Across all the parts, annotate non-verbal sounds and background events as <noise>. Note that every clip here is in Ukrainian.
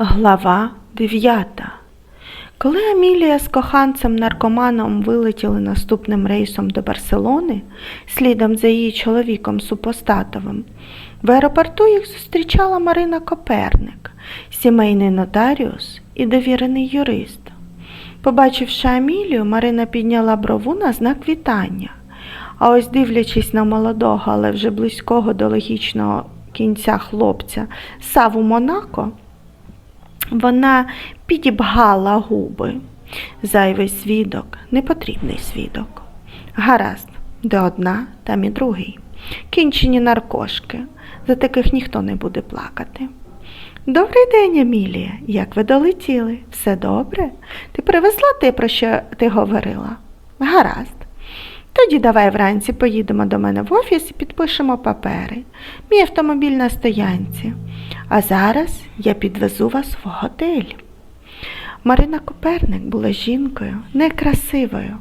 Глава 9 Коли Амілія з коханцем наркоманом вилетіли наступним рейсом до Барселони, слідом за її чоловіком Супостатовим, в аеропорту їх зустрічала Марина Коперник, сімейний нотаріус і довірений юрист. Побачивши Амілію, Марина підняла брову на знак вітання. А ось дивлячись на молодого, але вже близького до логічного кінця хлопця Саву Монако, вона підібгала губи. Зайвий свідок, непотрібний свідок. Гаразд, де одна, там і другий. Кінчені наркошки. За таких ніхто не буде плакати. Добрий день, Емілія. Як ви долетіли? Все добре? Ти привезла те, про що ти говорила? Гаразд. Тоді давай вранці поїдемо до мене в офіс і підпишемо папери. Мій автомобіль на стоянці. А зараз я підвезу вас в готель. Марина Коперник була жінкою некрасивою,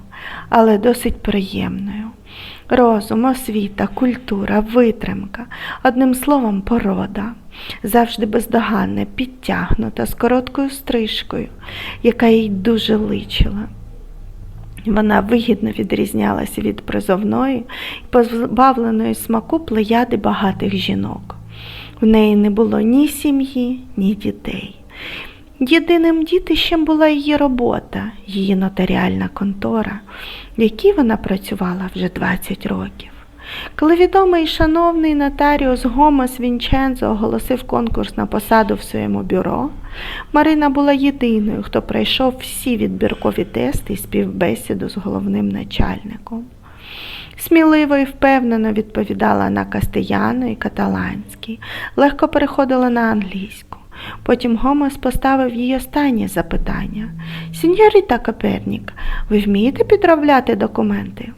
але досить приємною. Розум, освіта, культура, витримка, одним словом, порода, завжди бездоганна, підтягнута, з короткою стрижкою, яка їй дуже личила. Вона вигідно відрізнялася від призовної позбавленої смаку плеяди багатих жінок. В неї не було ні сім'ї, ні дітей. Єдиним дітищем була її робота, її нотаріальна контора, в якій вона працювала вже 20 років. Коли відомий і шановний нотаріус Гомес Вінченцо оголосив конкурс на посаду в своєму бюро, Марина була єдиною, хто пройшов всі відбіркові тести і співбесіду з головним начальником. Сміливо і впевнено відповідала на кастеяно і каталанський, легко переходила на англійську. Потім Гомес поставив їй останнє запитання. Сіньоріта Копернік, ви вмієте підробляти документи?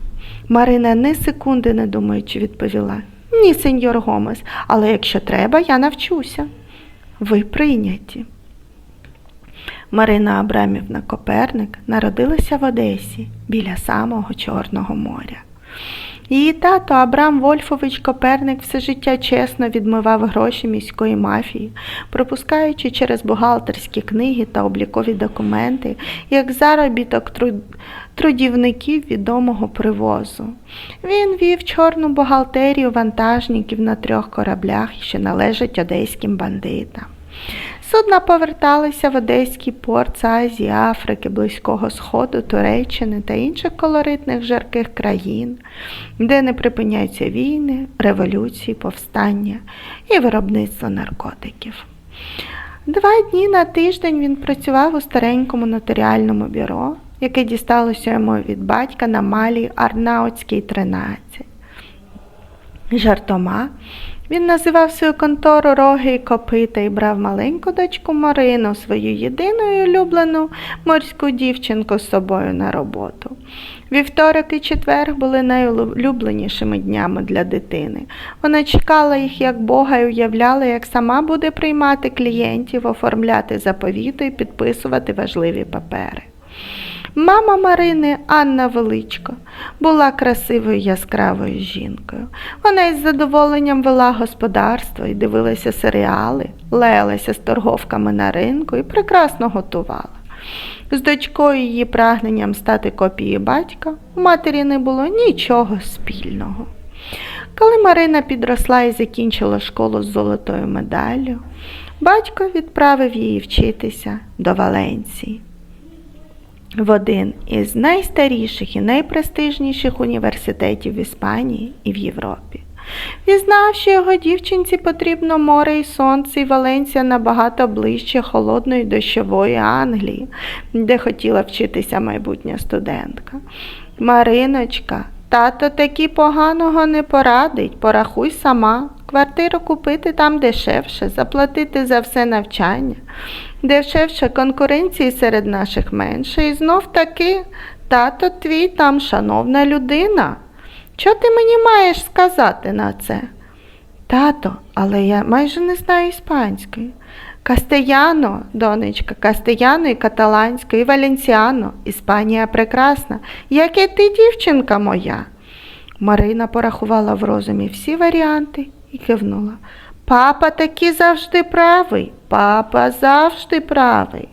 Марина не секунди не думаючи відповіла. Ні, сеньор Гомес, але якщо треба, я навчуся. Ви прийняті. Марина Абрамівна Коперник народилася в Одесі біля самого Чорного моря. Її тато Абрам Вольфович Коперник все життя чесно відмивав гроші міської мафії, пропускаючи через бухгалтерські книги та облікові документи, як заробіток труд... трудівників відомого привозу. Він вів чорну бухгалтерію вантажників на трьох кораблях, що належать одеським бандитам. Судна поверталися в Одеський порт з Азії, Африки, Близького Сходу, Туреччини та інших колоритних жарких країн, де не припиняються війни, революції, повстання і виробництво наркотиків. Два дні на тиждень він працював у старенькому нотаріальному бюро, яке дісталося йому від батька на малій Арнаутській 13. Жартома він називав свою контору роги і копита і брав маленьку дочку Марину, свою єдину і улюблену морську дівчинку з собою на роботу. Вівторок і четвер були найулюбленішими днями для дитини. Вона чекала їх як Бога і уявляла, як сама буде приймати клієнтів, оформляти заповіти і підписувати важливі папери. Мама Марини Анна Величко була красивою яскравою жінкою. Вона із задоволенням вела господарство і дивилася серіали, лаялася з торговками на ринку і прекрасно готувала. З дочкою її прагненням стати копією батька у матері не було нічого спільного. Коли Марина підросла і закінчила школу з золотою медаллю, батько відправив її вчитися до Валенції в один із найстаріших і найпрестижніших університетів в Іспанії і в Європі. Він знав, що його дівчинці потрібно море і сонце, і Валенція набагато ближче холодної дощової Англії, де хотіла вчитися майбутня студентка. Мариночка, тато таки поганого не порадить, порахуй сама. Квартиру купити там дешевше, заплатити за все навчання. Дешевше конкуренції серед наших менше. І знов таки, тато твій там шановна людина. Що ти мені маєш сказати на це? Тато, але я майже не знаю іспанської. Кастеяно, донечка, кастеяно і каталанською, і валенціано. Іспанія прекрасна, як і ти, дівчинка моя. Марина порахувала в розумі всі варіанти і кивнула. Папа таки завжди правий. Папа завжди правий.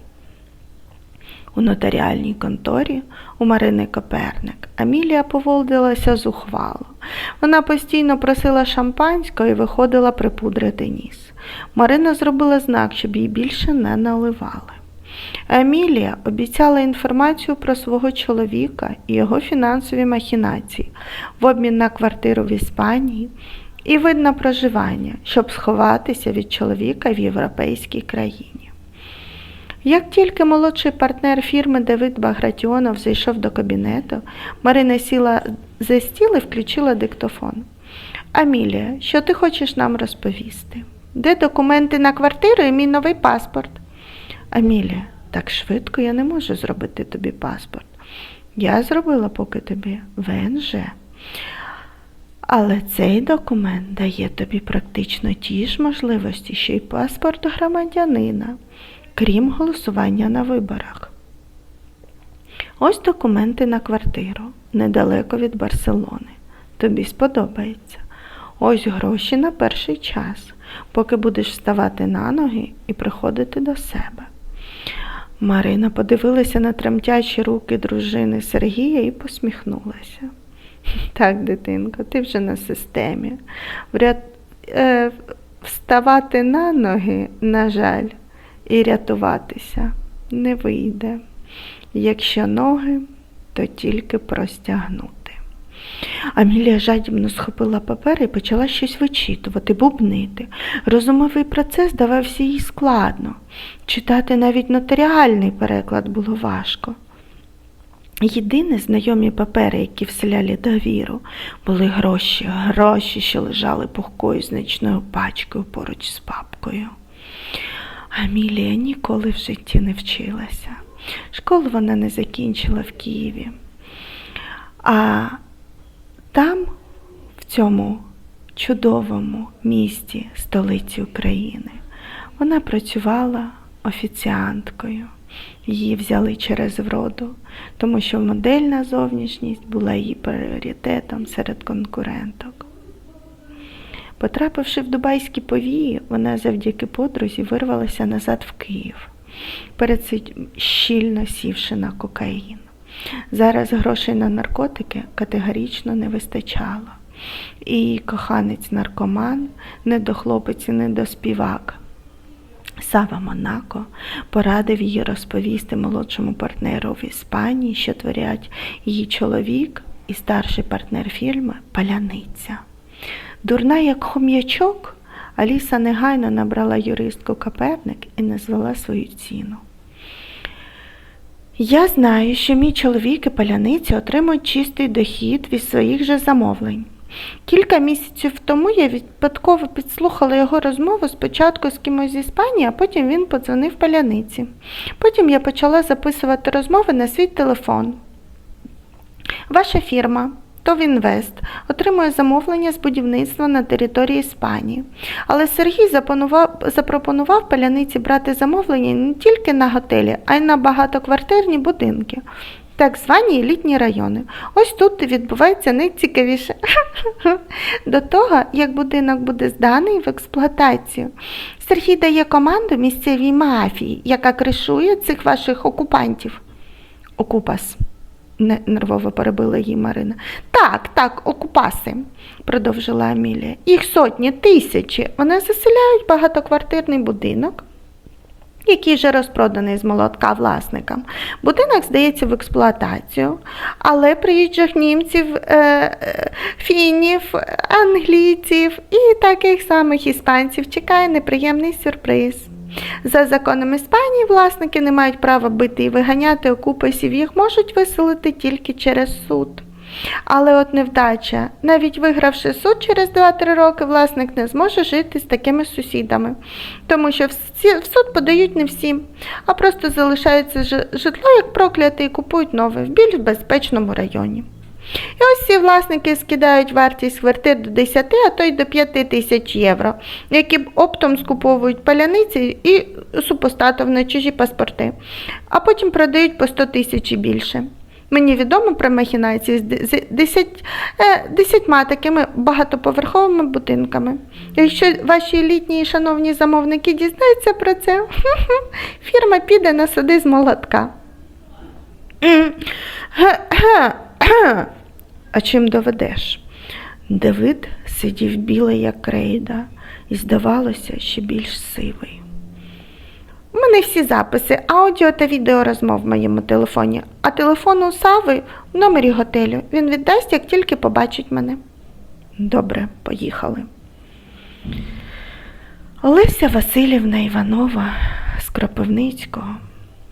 У нотаріальній конторі у Марини Коперник Амілія поводилася зухвало. Вона постійно просила шампанського і виходила припудрити ніс. Марина зробила знак, щоб їй більше не наливали. Емілія обіцяла інформацію про свого чоловіка і його фінансові махінації в обмін на квартиру в Іспанії і вид на проживання, щоб сховатися від чоловіка в європейській країні. Як тільки молодший партнер фірми Давид Багратіонов зайшов до кабінету, Марина сіла за стіл і включила диктофон. Амілія, що ти хочеш нам розповісти? Де документи на квартиру і мій новий паспорт? Амілія, так швидко я не можу зробити тобі паспорт. Я зробила поки тобі ВНЖ. Але цей документ дає тобі практично ті ж можливості, що й паспорт громадянина, крім голосування на виборах. Ось документи на квартиру недалеко від Барселони. Тобі сподобається. Ось гроші на перший час, поки будеш вставати на ноги і приходити до себе. Марина подивилася на тремтячі руки дружини Сергія і посміхнулася. Так, дитинко, ти вже на системі. Вряд... Е, вставати на ноги, на жаль, і рятуватися не вийде. Якщо ноги, то тільки простягнути. Амілія жадібно схопила папер і почала щось вичитувати, бубнити. Розумовий процес давався їй складно. Читати навіть нотаріальний переклад було важко. Єдині знайомі папери, які вселяли довіру, були гроші, гроші, що лежали пухкою значною пачкою поруч з папкою. Амілія ніколи в житті не вчилася. Школу вона не закінчила в Києві. А там, в цьому чудовому місті, столиці України, вона працювала офіціанткою. Її взяли через вроду, тому що модельна зовнішність була її пріоритетом серед конкуренток. Потрапивши в дубайські повії, вона завдяки подрузі вирвалася назад в Київ, перед щільно сівши на кокаїн. Зараз грошей на наркотики категорично не вистачало. І коханець наркоман, не до хлопець не до співак. Сава Монако порадив їй розповісти молодшому партнеру в Іспанії, що творять її чоловік і старший партнер фільму Паляниця. Дурна, як хом'ячок, Аліса негайно набрала юристку Каперник і назвала свою ціну. Я знаю, що мій чоловік і паляниці отримують чистий дохід від своїх же замовлень. Кілька місяців тому я випадково підслухала його розмову спочатку з кимось з Іспанії, а потім він подзвонив паляниці. Потім я почала записувати розмови на свій телефон. Ваша фірма Товінвест отримує замовлення з будівництва на території Іспанії. Але Сергій запропонував паляниці брати замовлення не тільки на готелі, а й на багатоквартирні будинки, так звані елітні райони. Ось тут відбувається найцікавіше. <laughs> До того, як будинок буде зданий в експлуатацію. Сергій дає команду місцевій мафії, яка кришує цих ваших окупантів. Окупас не- нервово перебила її Марина. Так, так, окупаси, продовжила Амілія. Їх сотні, тисячі. Вони заселяють багатоквартирний будинок, який вже розпроданий з молотка власникам. Будинок здається в експлуатацію, але приїжджих німців, е, е, фінів, англійців і таких самих іспанців чекає неприємний сюрприз. За законом Іспанії власники не мають права бити і виганяти окупасів, їх можуть виселити тільки через суд. Але от невдача, навіть вигравши суд через 2-3 роки, власник не зможе жити з такими сусідами, тому що в суд подають не всі, а просто залишаються житло як прокляте і купують нове в більш безпечному районі. І ось ці власники скидають вартість квартир до 10, а то й до 5 тисяч євро, які оптом скуповують паляниці і супостатов на чужі паспорти, а потім продають по 100 тисяч і більше. Мені відомо про махінації з е, десятьма такими багатоповерховими будинками. Якщо ваші літні і шановні замовники дізнаються про це, <laughs> фірма піде на суди з молотка. А чим доведеш? Давид сидів білий, як крейда, і здавалося, ще більш сивий. У мене всі записи, аудіо та відео розмов в моєму телефоні, а телефон у Сави в номері готелю. Він віддасть, як тільки побачить мене. Добре, поїхали. Олеся Васильівна Іванова з Кропивницького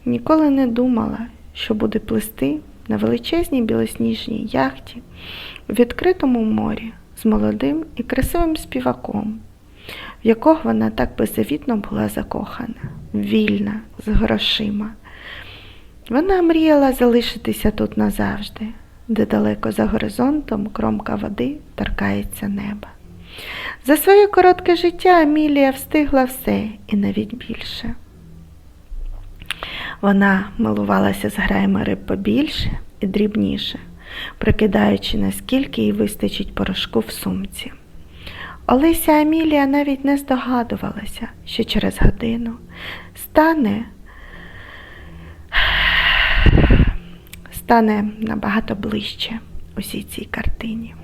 ніколи не думала, що буде плисти на величезній білосніжній яхті у відкритому морі з молодим і красивим співаком, в якого вона так беззавітно була закохана, вільна, з грошима. Вона мріяла залишитися тут назавжди, де далеко за горизонтом кромка води торкається неба. За своє коротке життя Амілія встигла все і навіть більше. Вона милувалася з граями риб побільше і дрібніше, прикидаючи, наскільки їй вистачить порошку в сумці. Олеся Амілія навіть не здогадувалася, що через годину стане, стане набагато ближче усій цій картині.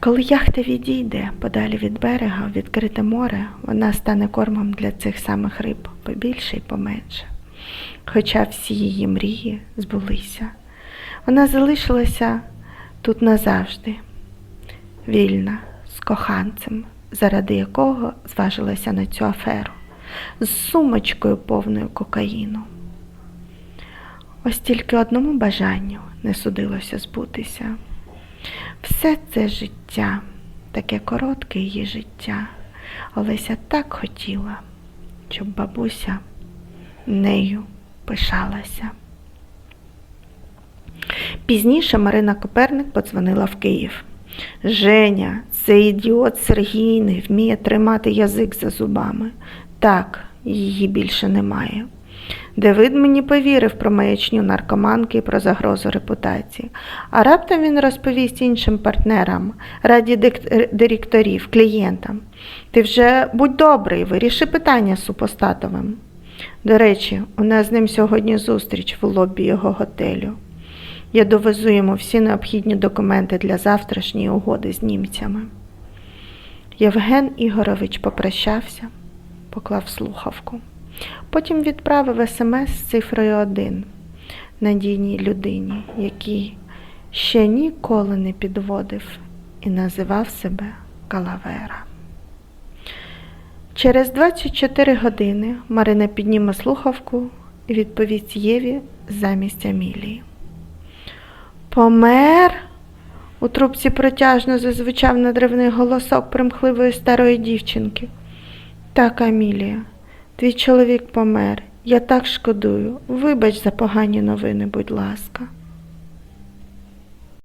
Коли яхта відійде подалі від берега в відкрите море, вона стане кормом для цих самих риб побільше і поменше. Хоча всі її мрії збулися, вона залишилася тут назавжди, вільна, коханцем, заради якого зважилася на цю аферу, з сумочкою повною кокаїну. Ось тільки одному бажанню не судилося збутися. Все це життя, таке коротке її життя, Олеся так хотіла, щоб бабуся нею пишалася. Пізніше Марина Коперник подзвонила в Київ. Женя, цей ідіот Сергій не вміє тримати язик за зубами. Так, її більше немає. Давид мені повірив про маячню наркоманки і про загрозу репутації, а раптом він розповість іншим партнерам, раді директорів, клієнтам. Ти вже будь добрий, виріши питання супостатовим. До речі, у нас з ним сьогодні зустріч в лобі його готелю. Я довезу йому всі необхідні документи для завтрашньої угоди з німцями. Євген Ігорович попрощався, поклав слухавку. Потім відправив смс з цифрою 1 надійній людині, який ще ніколи не підводив і називав себе Калавера. Через 24 години Марина підніме слухавку і відповість Єві замість Амілії. Помер? У трубці протяжно зазвучав надривний голосок примхливої старої дівчинки. Так, Амілія, твій чоловік помер. Я так шкодую. Вибач за погані новини, будь ласка.